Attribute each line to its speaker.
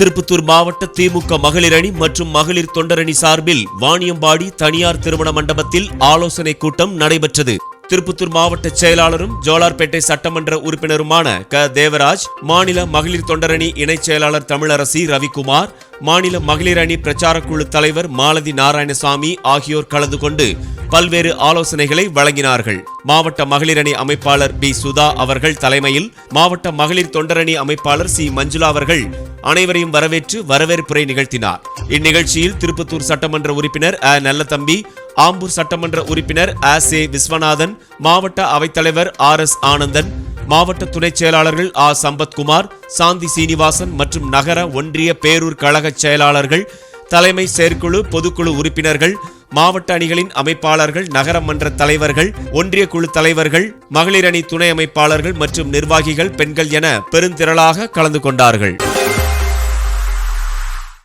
Speaker 1: திருப்பத்தூர் மாவட்ட திமுக மகளிர் அணி மற்றும் மகளிர் தொண்டரணி சார்பில் வாணியம்பாடி தனியார் திருமண மண்டபத்தில் ஆலோசனை கூட்டம் நடைபெற்றது. திருப்பத்தூர் மாவட்ட செயலாளரும் ஜோலார்பேட்டை சட்டமன்ற உறுப்பினருமான க. தேவராஜ் மாநில மகளிர் தொண்டரணி இணைச் செயலாளர் தமிழரசி ரவிக்குமார் மாநில மகளிர் அணி பிரச்சாரக் குழு தலைவர் மாலதி நாராயணசாமி ஆகியோர் கலந்து கொண்டு பல்வேறு ஆலோசனைகளை வழங்கினார்கள். மாவட்ட மகளிரணி அமைப்பாளர் பி. சுதா அவர்கள் தலைமையில் மாவட்ட மகளிர் தொண்டரணி அமைப்பாளர் சி. மஞ்சுளா அவர்கள் அனைவரையும் வரவேற்று வரவேற்புரை நிகழ்த்தினார். இந்நிகழ்ச்சியில் திருப்பத்தூர் சட்டமன்ற உறுப்பினர் அ. நல்லதம்பி ஆம்பூர் சட்டமன்ற உறுப்பினர் அ. சே. விஸ்வநாதன் மாவட்ட அவைத்தலைவர் ஆர். எஸ். ஆனந்தன் மாவட்ட துணைச் செயலாளர்கள் ஆ. சம்பத்குமார் சாந்தி சீனிவாசன் மற்றும் நகர ஒன்றிய பேரூர் கழக செயலாளர்கள் தலைமை செயற்குழு பொதுக்குழு உறுப்பினர்கள் மாவட்ட அணிகளின் அமைப்பாளர்கள் நகர மன்ற தலைவர்கள் ஒன்றிய குழு தலைவர்கள் மகளிர் அணி துணை அமைப்பாளர்கள் மற்றும் நிர்வாகிகள் பெண்கள் என பெருந்திரளாக கலந்து கொண்டார்கள்.